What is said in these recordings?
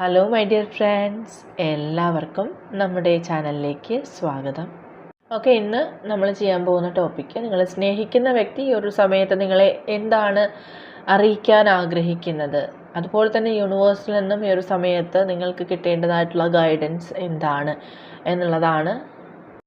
Hello my dear friends എല്ലാവർക്കും നമ്മുടെ ചാനലിലേക്ക് സ്വാഗതം. ഓക്കെ ഇന്ന് നമ്മൾ ചെയ്യാൻ പോകുന്ന ടോപ്പിക്ക് നിങ്ങൾ സ്നേഹിക്കുന്ന വ്യക്തി ഒരു സമയത്ത് നിങ്ങളെ എന്താണ് അറിയിക്കാൻ ആഗ്രഹിക്കുന്നത്? അതുപോലെ തന്നെ യൂണിവേഴ്സിൽ നിന്നും ഈ ഒരു സമയത്ത് നിങ്ങൾക്ക് കിട്ടേണ്ടതായിട്ടുള്ള ഗൈഡൻസ് എന്താണ് എന്നുള്ളതാണ്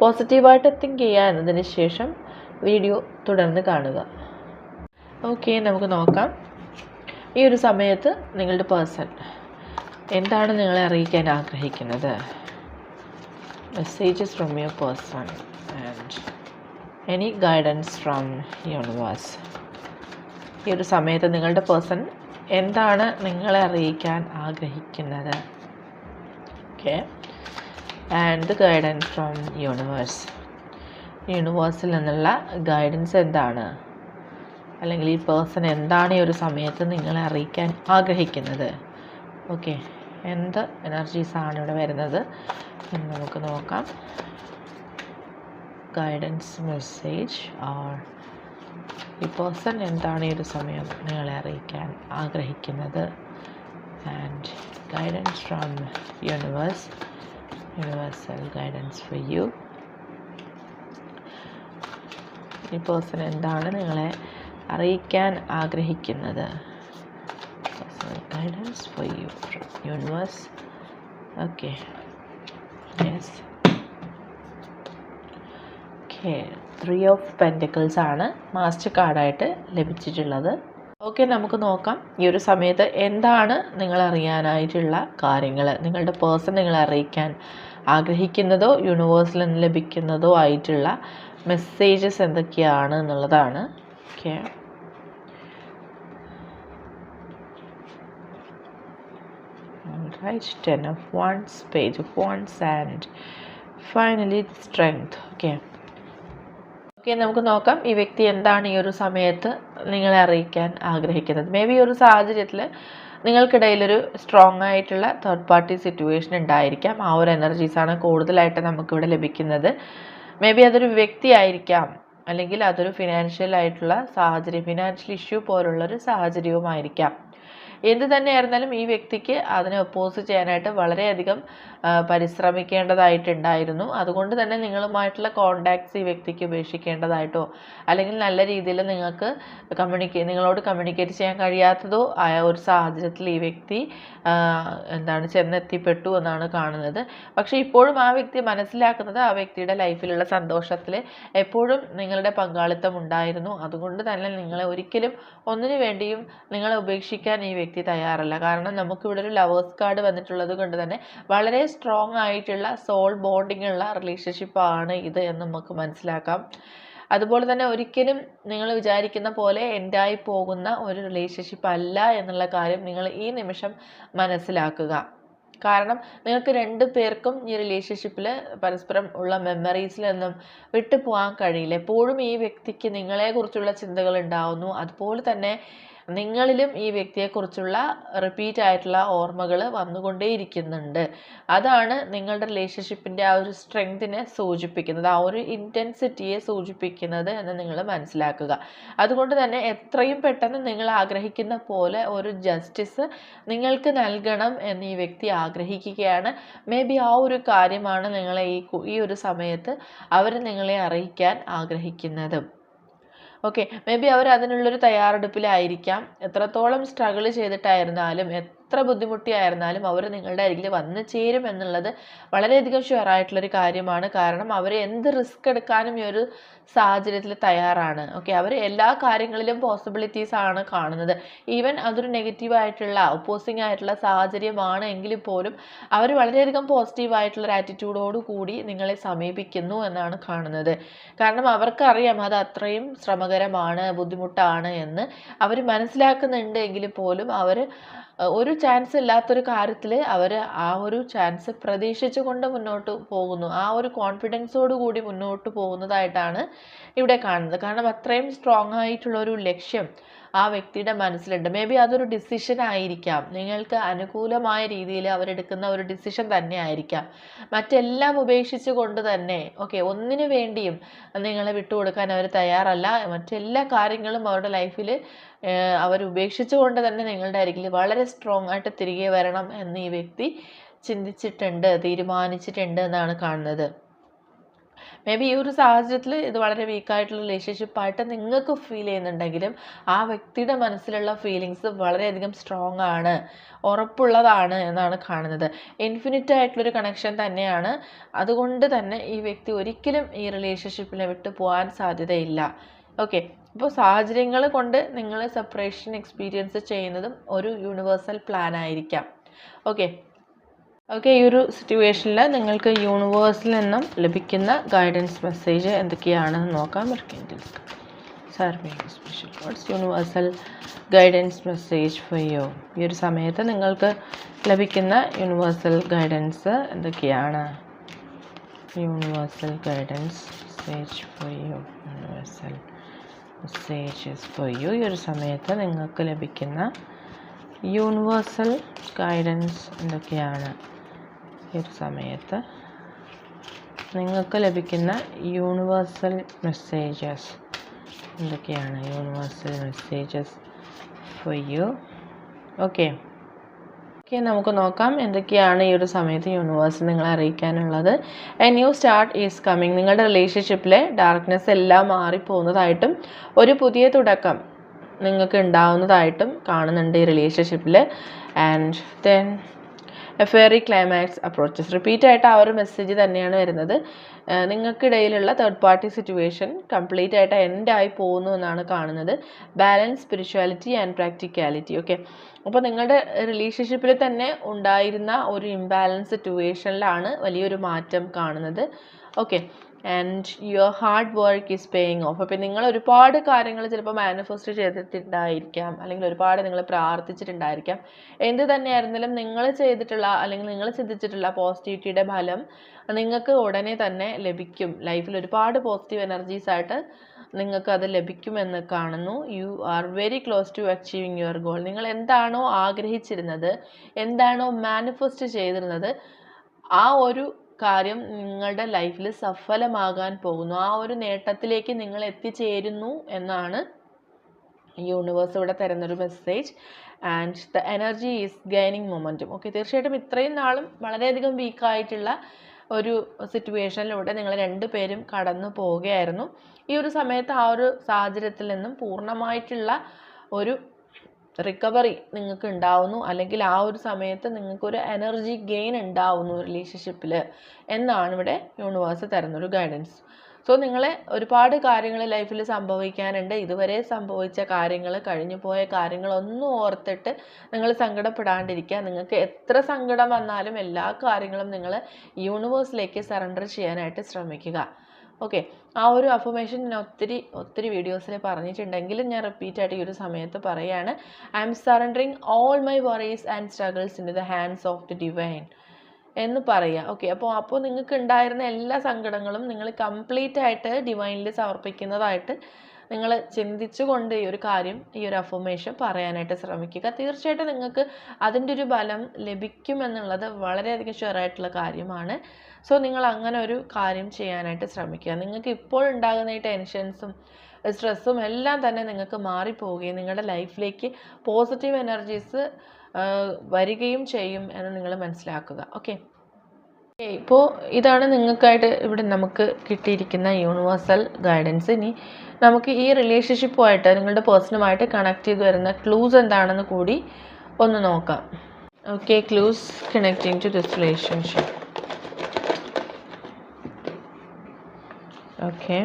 പോസിറ്റീവായിട്ട് തിങ്ക് ചെയ്യുക എന്നതിന് ശേഷം വീഡിയോ തുടർന്ന് കാണുക. ഓക്കെ നമുക്ക് നോക്കാം. ഈ ഒരു സമയത്ത് നിങ്ങളുടെ പേഴ്സൺ എന്താണ് നിങ്ങളെ അറിയിക്കാൻ ആഗ്രഹിക്കുന്നത്? Messages from your person and any guidance from universe ഈ ഒരു സമയത്ത് നിങ്ങളുടെ പേഴ്സൺ എന്താണ് നിങ്ങളെ അറിയിക്കാൻ ആഗ്രഹിക്കുന്നത്? Okay and the guidance from universe യൂണിവേഴ്സിൽ നിന്നുള്ള ഗൈഡൻസ് എന്താണ്? അല്ലെങ്കിൽ ഈ പേഴ്സൺ എന്താണ് ഈ ഒരു സമയത്ത് നിങ്ങളെ അറിയിക്കാൻ ആഗ്രഹിക്കുന്നത്? ഓക്കെ എന്ത് എനർജീസാണ് ഇവിടെ വരുന്നത്? എന്ന് നമുക്ക് നോക്കാം. ഗൈഡൻസ് മെസ്സേജ് ആർ ഈ പേഴ്സൺ എന്താണ് ഈ ഒരു സമയം നിങ്ങളെ അറിയിക്കാൻ ആഗ്രഹിക്കുന്നത്? And guidance from universe universal guidance for you ഈ പേഴ്സൺ എന്താണ് നിങ്ങളെ അറിയിക്കാൻ ആഗ്രഹിക്കുന്നത്? Guidance for you universe okay yes okay three of pentacles ആണ് മാസ്റ്റർ കാർഡായിട്ട് ലഭിച്ചിട്ടുള്ളത്. ഓക്കെ നമുക്ക് നോക്കാം. ഈ ഒരു സമയത്ത് എന്താണ് നിങ്ങൾ അറിയാനായിട്ടുള്ള കാര്യങ്ങൾ നിങ്ങളുടെ പേഴ്സൺ നിങ്ങളെ അറിയിക്കാൻ ആഗ്രഹിക്കുന്നതോ യൂണിവേഴ്സിൽ നിന്ന് ലഭിക്കുന്നതോ ആയിട്ടുള്ള മെസ്സേജസ് എന്തൊക്കെയാണ് എന്നുള്ളതാണ്. Okay. Right ten of wands page of wands and finally strength Okay. Okay നമുക്ക് നോക്കാം. ഈ വ്യക്തി എന്താണ് ഈ ഒരു സമയത്ത് നിങ്ങളെ അറിയിക്കാൻ ആഗ്രഹിക്കുന്നത്? മേ ബി ഒരു സാഹചര്യത്തിൽ നിങ്ങൾക്കിടയിലൊരു സ്ട്രോങ് ആയിട്ടുള്ള തേർഡ് പാർട്ടി സിറ്റുവേഷൻ ഉണ്ടായിരിക്കാം. ആ ഒരു എനർജീസാണ് കൂടുതലായിട്ട് നമുക്കിവിടെ ലഭിക്കുന്നത്. മേ ബി അതൊരു വ്യക്തി ആയിരിക്കാം. അല്ലെങ്കിൽ അതൊരു ഫിനാൻഷ്യൽ ആയിട്ടുള്ള സാഹചര്യം ഫിനാൻഷ്യൽ ഇഷ്യൂ പോലുള്ളൊരു സാഹചര്യവുമായിരിക്കാം. എന്ത് തന്നെയായിരുന്നാലും ഈ വ്യക്തിക്ക് അതിനെ ഒപ്പോസ് ചെയ്യാനായിട്ട് വളരെയധികം പരിശ്രമിക്കേണ്ടതായിട്ടുണ്ടായിരുന്നു. അതുകൊണ്ട് തന്നെ നിങ്ങളുമായിട്ടുള്ള കോണ്ടാക്ട്സ് ഈ വ്യക്തിക്ക് ഉപേക്ഷിക്കേണ്ടതായിട്ടോ അല്ലെങ്കിൽ നല്ല രീതിയിൽ നിങ്ങൾക്ക് കമ്മ്യൂണിക്കേ നിങ്ങളോട് കമ്മ്യൂണിക്കേറ്റ് ചെയ്യാൻ കഴിയാത്തതോ ആയ ഒരു സാഹചര്യത്തിൽ ഈ വ്യക്തി എന്താണ് ചെന്നെത്തിപ്പെട്ടു എന്നാണ് കാണുന്നത്. പക്ഷേ ഇപ്പോഴും ആ വ്യക്തി മനസ്സിലാക്കുന്നത് ആ വ്യക്തിയുടെ ലൈഫിലുള്ള സന്തോഷത്തിൽ എപ്പോഴും നിങ്ങളുടെ പങ്കാളിത്തം ഉണ്ടായിരുന്നു. അതുകൊണ്ട് തന്നെ നിങ്ങളെ ഒരിക്കലും ഒന്നിനു വേണ്ടിയും നിങ്ങളെ ഉപേക്ഷിക്കാൻ ഈ വ്യക്തി തയ്യാറല്ല. കാരണം നമുക്കിവിടെ ഒരു ലവേഴ്സ് കാർഡ് വന്നിട്ടുള്ളത് കൊണ്ട് തന്നെ വളരെ സ്ട്രോങ് ആയിട്ടുള്ള സോൾ ബോണ്ടിങ് ഉള്ള റിലേഷൻഷിപ്പാണ് ഇത് എന്ന് നമുക്ക് മനസ്സിലാക്കാം. അതുപോലെ തന്നെ ഒരിക്കലും നിങ്ങൾ വിചാരിക്കുന്ന പോലെ എൻഡായി പോകുന്ന ഒരു റിലേഷൻഷിപ്പ് അല്ല എന്നുള്ള കാര്യം നിങ്ങൾ ഈ നിമിഷം മനസ്സിലാക്കുക. കാരണം നിങ്ങൾക്ക് രണ്ടു പേർക്കും ഈ റിലേഷൻഷിപ്പിൽ പരസ്പരം ഉള്ള മെമ്മറീസിൽ നിന്നും വിട്ടു പോകാൻ കഴിയില്ല. എപ്പോഴും ഈ വ്യക്തിക്ക് നിങ്ങളെക്കുറിച്ചുള്ള ചിന്തകൾ ഉണ്ടാവുന്നു. അതുപോലെ തന്നെ നിങ്ങളിലും ഈ വ്യക്തിയെക്കുറിച്ചുള്ള റിപ്പീറ്റ് ആയിട്ടുള്ള ഓർമ്മകൾ വന്നുകൊണ്ടേയിരിക്കുന്നുണ്ട്. അതാണ് നിങ്ങളുടെ റിലേഷൻഷിപ്പിന്റെ ആ ഒരു സ്ട്രെങ്തിനെ സൂചിപ്പിക്കുന്നത് ആ ഒരു ഇന്റൻസിറ്റിയെ സൂചിപ്പിക്കുന്നത് എന്ന് നിങ്ങൾ മനസ്സിലാക്കുക. അതുകൊണ്ട് തന്നെ എത്രയും പെട്ടെന്ന് നിങ്ങൾ ആഗ്രഹിക്കുന്ന പോലെ ഒരു ജസ്റ്റിസ് നിങ്ങൾക്ക് നൽകണം എന്ന് ഈ വ്യക്തി ആഗ്രഹിക്കുകയാണ്. മേ ബി ആ ഒരു കാര്യമാണ് നിങ്ങളെ ഈ ഈ ഒരു സമയത്ത് അവർ നിങ്ങളെ അറിയിക്കാൻ ആഗ്രഹിക്കുന്നതും. ഓക്കെ മേ ബി അവർ അതിനുള്ളൊരു തയ്യാറെടുപ്പിലായിരിക്കാം. എത്രത്തോളം സ്ട്രഗിൾ ചെയ്തിട്ടായിരുന്നാലും എത്ര ബുദ്ധിമുട്ടിയായിരുന്നാലും അവർ നിങ്ങളുടെ അരികിൽ വന്നു ചേരും എന്നുള്ളത് വളരെയധികം ഷുവർ ആയിട്ടുള്ളൊരു കാര്യമാണ്. കാരണം അവർ എന്ത് റിസ്ക് എടുക്കാനും ഈ ഒരു സാഹചര്യത്തിൽ തയ്യാറാണ്. ഓക്കെ അവർ എല്ലാ കാര്യങ്ങളിലും പോസിബിലിറ്റീസ് ആണ് കാണുന്നത്. ഈവൻ അതൊരു നെഗറ്റീവായിട്ടുള്ള ഒപ്പോസിങ് ആയിട്ടുള്ള സാഹചര്യമാണ് എങ്കിൽ പോലും അവർ വളരെയധികം പോസിറ്റീവ് ആയിട്ടുള്ള ഒരു ആറ്റിറ്റ്യൂഡോട് കൂടി നിങ്ങളെ സമീപിക്കുന്നു എന്നാണ് കാണുന്നത്. കാരണം അവർക്കറിയാം അത് അത്രയും ശ്രമകരമാണ് ബുദ്ധിമുട്ടാണ് എന്ന്. അവർ മനസ്സിലാക്കുന്നുണ്ട് എങ്കിൽ പോലും അവർ ഒരു ചാൻസ് ഇല്ലാത്തൊരു കാര്യത്തിൽ അവർ ആ ഒരു ചാൻസ് പ്രതീക്ഷിച്ചുകൊണ്ട് മുന്നോട്ട് പോകുന്നു. ആ ഒരു കോൺഫിഡൻസോട് കൂടി മുന്നോട്ട് പോകുന്നതായിട്ടാണ് ഇവിടെ കാണുന്നത്. കാരണം അത്രയും സ്ട്രോങ് ആയിട്ടുള്ള ഒരു ലക്ഷ്യം ആ വ്യക്തിയുടെ മനസ്സിലുണ്ട്. മേ ബി അതൊരു ഡിസിഷൻ ആയിരിക്കാം. നിങ്ങൾക്ക് അനുകൂലമായ രീതിയിൽ അവരെടുക്കുന്ന ഒരു ഡിസിഷൻ തന്നെ ആയിരിക്കാം. മറ്റെല്ലാം ഉപേക്ഷിച്ച് കൊണ്ട് തന്നെ ഓക്കെ ഒന്നിനു വേണ്ടിയും നിങ്ങളെ വിട്ടുകൊടുക്കാൻ അവർ തയ്യാറല്ല. മറ്റെല്ലാ കാര്യങ്ങളും അവരുടെ ലൈഫിൽ അവർ ഉപേക്ഷിച്ചുകൊണ്ട് തന്നെ നിങ്ങളുടെ അരികിൽ വളരെ സ്ട്രോങ് ആയിട്ട് തിരികെ വരണം എന്ന് ഈ വ്യക്തി ചിന്തിച്ചിട്ടുണ്ട് തീരുമാനിച്ചിട്ടുണ്ട് എന്നാണ് കാണുന്നത്. മേ ബി ഈ ഒരു സാഹചര്യത്തിൽ ഇത് വളരെ വീക്കായിട്ടുള്ള റിലേഷൻഷിപ്പായിട്ട് നിങ്ങൾക്ക് ഫീൽ ചെയ്യുന്നുണ്ടെങ്കിലും ആ വ്യക്തിയുടെ മനസ്സിലുള്ള ഫീലിങ്സ് വളരെയധികം സ്ട്രോങ് ആണ് ഉറപ്പുള്ളതാണ് എന്നാണ് കാണുന്നത്. ഇൻഫിനിറ്റ് ആയിട്ടുള്ളൊരു കണക്ഷൻ തന്നെയാണ്. അതുകൊണ്ട് തന്നെ ഈ വ്യക്തി ഒരിക്കലും ഈ റിലേഷൻഷിപ്പിനെ വിട്ടു പോകാൻ സാധ്യതയില്ല. ഓക്കെ അപ്പോൾ സാഹചര്യങ്ങൾ കൊണ്ട് നിങ്ങൾ സെപ്പറേഷൻ എക്സ്പീരിയൻസ് ചെയ്യുന്നതും ഒരു യൂണിവേഴ്സൽ പ്ലാൻ ആയിരിക്കാം. ഓക്കെ ഓക്കെ ഈ ഒരു സിറ്റുവേഷനിൽ നിങ്ങൾക്ക് യൂണിവേഴ്സിൽ നിന്നും ലഭിക്കുന്ന ഗൈഡൻസ് മെസ്സേജ് എന്തൊക്കെയാണെന്ന് നോക്കാം. Special codes universal guidance message for you ഈ ഒരു സമയത്ത് നിങ്ങൾക്ക് ലഭിക്കുന്ന യൂണിവേഴ്സൽ ഗൈഡൻസ് എന്തൊക്കെയാണ്? Universal guidance message for you universal messages for you ഈ ഒരു സമയത്ത് നിങ്ങൾക്ക് ലഭിക്കുന്ന യൂണിവേഴ്സൽ ഗൈഡൻസ് എന്തൊക്കെയാണ്? ഈ ഒരു സമയത്ത് നിങ്ങൾക്ക് ലഭിക്കുന്ന യൂണിവേഴ്സൽ മെസ്സേജസ് എന്തൊക്കെയാണ്? Universal messages for you okay okay നമുക്ക് നോക്കാം എന്തൊക്കെയാണ് ഈ ഒരു സമയത്ത് യൂണിവേഴ്സ് നിങ്ങളെ അറിയിക്കാനുള്ളത്. A new start is coming നിങ്ങളുടെ റിലേഷൻഷിപ്പിലെ ഡാർക്ക്നെസ് എല്ലാം മാറിപ്പോകുന്നതായിട്ടും ഒരു പുതിയ തുടക്കം നിങ്ങൾക്ക് ഉണ്ടാവുന്നതായിട്ടും കാണുന്നുണ്ട് ഈ റിലേഷൻഷിപ്പിൽ and then a fairy climax approaches repeat ആയിട്ട് ആ ഒരു മെസ്സേജ് തന്നെയാണ് വരുന്നത്. നിങ്ങൾക്കിടയിലുള്ള തേർഡ് പാർട്ടി സിറ്റുവേഷൻ കംപ്ലീറ്റ് ആയിട്ട് എൻഡായി പോകുന്നു എന്നാണ് കാണുന്നത്. Balance spirituality and practicality okay അപ്പോൾ നിങ്ങളുടെ റിലേഷൻഷിപ്പിൽ തന്നെ ഉണ്ടായിരുന്ന ഒരു ഇംബാലൻസ് സിറ്റുവേഷനിലാണ് വലിയൊരു മാറ്റം കാണുന്നത്. Okay and your hard work is paying off അപ്പോൾ നിങ്ങൾ ഒരുപാട് കാര്യങ്ങൾ ചിലപ്പോൾ മാനിഫെസ്റ്റ് ചെയ്തിട്ടുണ്ടായിരിക്കാം. അല്ലെങ്കിൽ ഒരുപാട് നിങ്ങൾ പ്രാർത്ഥിച്ചിട്ടുണ്ടായിരിക്കാം. എന്ത് തന്നെയായിരുന്നാലും നിങ്ങൾ ചെയ്തിട്ടുള്ള അല്ലെങ്കിൽ നിങ്ങൾ ചിന്തിച്ചിട്ടുള്ള പോസിറ്റിവിറ്റിയുടെ ഫലം നിങ്ങൾക്ക് ഉടനെ തന്നെ ലഭിക്കും. ലൈഫിൽ ഒരുപാട് പോസിറ്റീവ് എനർജീസ് ആയിട്ട് നിങ്ങൾക്ക് അത് ലഭിക്കുമെന്ന് കാണുന്നു. You are very close to achieving your goal നിങ്ങൾ എന്താണോ ആഗ്രഹിച്ചിരുന്നത് എന്താണോ മാനിഫെസ്റ്റ് ചെയ്തിരുന്നത് ആ ഒരു കാര്യം നിങ്ങളുടെ ലൈഫിൽ സഫലമാകാൻ പോകുന്നു. ആ ഒരു നേട്ടത്തിലേക്ക് നിങ്ങൾ എത്തിച്ചേരുന്നു എന്നാണ് യൂണിവേഴ്സ് ഇവിടെ തരുന്നൊരു message and the energy is gaining momentum okay തീർച്ചയായിട്ടും ഇത്രയും നാളും വളരെയധികം വീക്കായിട്ടുള്ള ഒരു സിറ്റുവേഷനിലൂടെ നിങ്ങൾ രണ്ടുപേരും കടന്നു പോവുകയായിരുന്നു. ഈ ഒരു സമയത്ത് ആ ഒരു സാഹചര്യത്തിൽ നിന്നും പൂർണമായിട്ടുള്ള ഒരു റിക്കവറി നിങ്ങൾക്ക് ഉണ്ടാവുന്നു അല്ലെങ്കിൽ ആ ഒരു സമയത്ത് നിങ്ങൾക്കൊരു എനർജി ഗെയിൻ ഉണ്ടാവുന്നു റിലേഷൻഷിപ്പിൽ എന്നാണ് ഇവിടെ യൂണിവേഴ്സ് തരുന്നൊരു ഗൈഡൻസ് സോ നിങ്ങളെ ഒരുപാട് കാര്യങ്ങൾ ലൈഫിൽ സംഭവിക്കാനുണ്ട്. ഇതുവരെ സംഭവിച്ച കാര്യങ്ങൾ കഴിഞ്ഞു പോയ കാര്യങ്ങളൊന്നും ഓർത്തിട്ട് നിങ്ങൾ സങ്കടപ്പെടാണ്ടിരിക്കുക. നിങ്ങൾക്ക് എത്ര സങ്കടം വന്നാലും എല്ലാ കാര്യങ്ങളും നിങ്ങൾ യൂണിവേഴ്സിലേക്ക് സറണ്ടർ ചെയ്യാനായിട്ട് ശ്രമിക്കുക. ഓക്കെ ആ ഒരു അഫർമേഷൻ ഞാൻ ഒത്തിരി ഒത്തിരി വീഡിയോസിൽ പറഞ്ഞിട്ടുണ്ടെങ്കിലും ഞാൻ റിപ്പീറ്റായിട്ട് ഈ ഒരു സമയത്ത് പറയുകയാണ് I'm surrendering all my worries and struggles in the hands of the divine എന്ന് പറയുക ഓക്കെ അപ്പോൾ അപ്പോൾ നിങ്ങൾക്ക് ഉണ്ടായിരുന്ന എല്ലാ സങ്കടങ്ങളും നിങ്ങൾ കംപ്ലീറ്റ് ആയിട്ട് ഡിവൈനിൽ സമർപ്പിക്കുന്നതായിട്ട് നിങ്ങൾ ചിന്തിച്ചുകൊണ്ട് ഈ ഒരു കാര്യം ഈ ഒരു അഫോമേഷൻ പറയാനായിട്ട് ശ്രമിക്കുക. തീർച്ചയായിട്ടും നിങ്ങൾക്ക് അതിന്റെ ഒരു ഫലം ലഭിക്കുമെന്നുള്ളത് വളരെയധികം ഷുവറായിട്ടുള്ള കാര്യമാണ്. സോ നിങ്ങൾ അങ്ങനെ ഒരു കാര്യം ചെയ്യാനായിട്ട് ശ്രമിക്കുക. നിങ്ങൾക്ക് ഇപ്പോൾ ഉണ്ടാകുന്ന ഈ ടെൻഷൻസും സ്ട്രെസ്സും എല്ലാം തന്നെ നിങ്ങൾക്ക് മാറിപ്പോവുകയും നിങ്ങളുടെ ലൈഫിലേക്ക് പോസിറ്റീവ് എനർജീസ് വരികയും ചെയ്യും എന്ന് നിങ്ങൾ മനസ്സിലാക്കുക. ഓക്കെ ഇപ്പോൾ ഇതാണ് നിങ്ങൾക്കായിട്ട് ഇവിടെ നമുക്ക് കിട്ടിയിരിക്കുന്ന യൂണിവേഴ്സൽ ഗൈഡൻസ് ഇനി നമുക്ക് ഈ റിലേഷൻഷിപ്പുമായിട്ട് നിങ്ങളുടെ പേഴ്സണുമായിട്ട് കണക്ട് ചെയ്ത് വരുന്ന ക്ലൂസ് എന്താണെന്ന് കൂടി ഒന്ന് നോക്കാം. Okay clues connecting to this relationship okay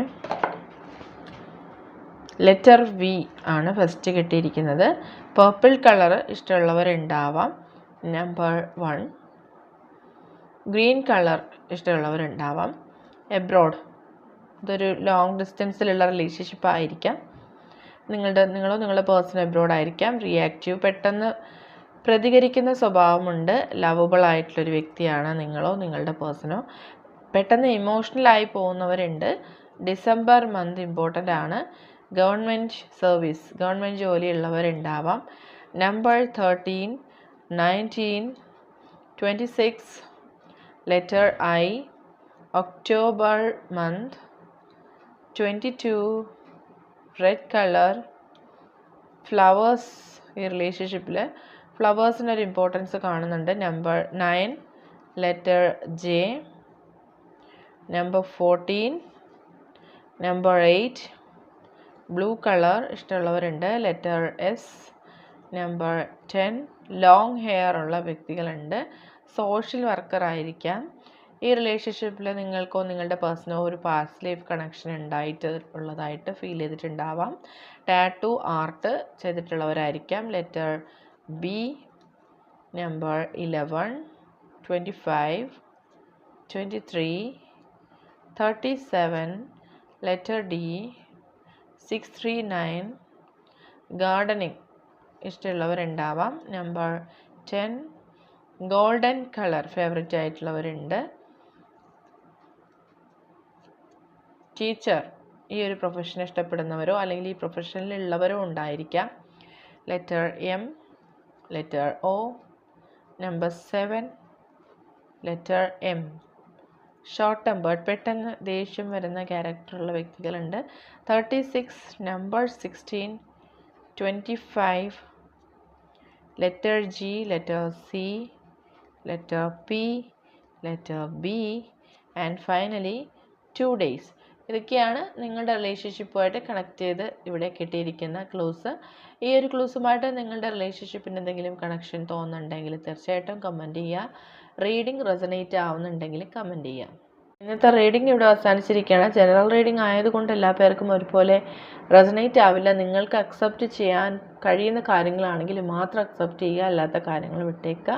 letter V ആണ് ഫസ്റ്റ് കിട്ടിയിരിക്കുന്നത്. പേർപ്പിൾ കളർ ഇഷ്ടമുള്ളവരുണ്ടാവാം. നമ്പർ വൺ ഗ്രീൻ കളർ ഇഷ്ടമുള്ളവരുണ്ടാവാം. എബ്രോഡ് ഇതൊരു ലോങ് ഡിസ്റ്റൻസിലുള്ള റിലേഷൻഷിപ്പ് ആയിരിക്കാം. നിങ്ങളുടെ നിങ്ങളോ നിങ്ങളുടെ പേഴ്സൺ എബ്രോഡ് ആയിരിക്കാം. റിയാക്റ്റീവ് പെട്ടെന്ന് പ്രതികരിക്കുന്ന സ്വഭാവമുണ്ട്. ലവബിൾ ആയിട്ടുള്ളൊരു വ്യക്തിയാണ് നിങ്ങളോ നിങ്ങളുടെ പേഴ്സണോ പെട്ടെന്ന് ഇമോഷണലായി പോകുന്നവരുണ്ട്. ഡിസംബർ മന്ത് ഇമ്പോർട്ടന്റ് ആണ്. Government service government ജോലിയുള്ളവരുണ്ടാവാം number thirteen nineteen twenty six I October month twenty two red colour flowers ഈ റിലേഷൻഷിപ്പിൽ ഫ്ലവേഴ്സിന്റെ ഒരു ഇമ്പോർട്ടൻസ് കാണുന്നുണ്ട്. Number nine letter J number fourteen number eight blue colour ഇഷ്ടമുള്ളവരുണ്ട്. Letter S number ten long hair ഉള്ള വ്യക്തികളുണ്ട്. Social worker ആയിരിക്കാം. ഈ റിലേഷൻഷിപ്പിൽ നിങ്ങൾക്കോ നിങ്ങളുടെ പേഴ്സണോ ഒരു പാസ്റ്റ് ലൈഫ് കണക്ഷൻ ഉണ്ടായിട്ട് ഉള്ളതായിട്ട് ഫീൽ ചെയ്തിട്ടുണ്ടാവാം. Tattoo art ചെയ്തിട്ടുള്ളവരായിരിക്കാം. Letter B number eleven twenty five twenty three thirty seven letter D six three nine gardening ഇഷ്ടമുള്ളവരുണ്ടാവാം. Number ten golden colour favourite ആയിട്ടുള്ളവരുണ്ട്. Teacher ഈ ഒരു പ്രൊഫഷൻ ഇഷ്ടപ്പെടുന്നവരോ അല്ലെങ്കിൽ ഈ പ്രൊഫഷനിലുള്ളവരോ ഉണ്ടായിരിക്കാം. Letter M letter O number seven letter M short tempered പെട്ടെന്ന് ദേഷ്യം വരുന്ന ക്യാരക്ടറുള്ള വ്യക്തികളുണ്ട്. Thirty six number sixteen twenty five letter G letter C letter P letter B and finally two days ഇതൊക്കെയാണ് നിങ്ങളുടെ റിലേഷൻഷിപ്പുമായിട്ട് കണക്ട് ചെയ്ത് ഇവിടെ കിട്ടിയിരിക്കുന്ന ക്ലൂസ് ഈ ഒരു ക്ലൂസുമായിട്ട് നിങ്ങളുടെ റിലേഷൻഷിപ്പിന് എന്തെങ്കിലും കണക്ഷൻ തോന്നുന്നുണ്ടെങ്കിൽ തീർച്ചയായിട്ടും കമന്റ് ചെയ്യുക. റീഡിംഗ് റെസനേറ്റ് ആവുന്നുണ്ടെങ്കിൽ കമന്റ് ചെയ്യുക. ഇന്നത്തെ റീഡിംഗ് ഇവിടെ അവസാനിച്ചിരിക്കുകയാണ്. ജനറൽ റീഡിംഗ് ആയതുകൊണ്ട് എല്ലാ പേർക്കും ഒരുപോലെ റെസനേറ്റ് ആവില്ല. നിങ്ങൾക്ക് അക്സെപ്റ്റ് ചെയ്യാൻ കഴിയുന്ന കാര്യങ്ങളാണെങ്കിൽ മാത്രം അക്സെപ്റ്റ് ചെയ്യുക. അല്ലാത്ത കാര്യങ്ങൾ വിട്ടേക്കുക.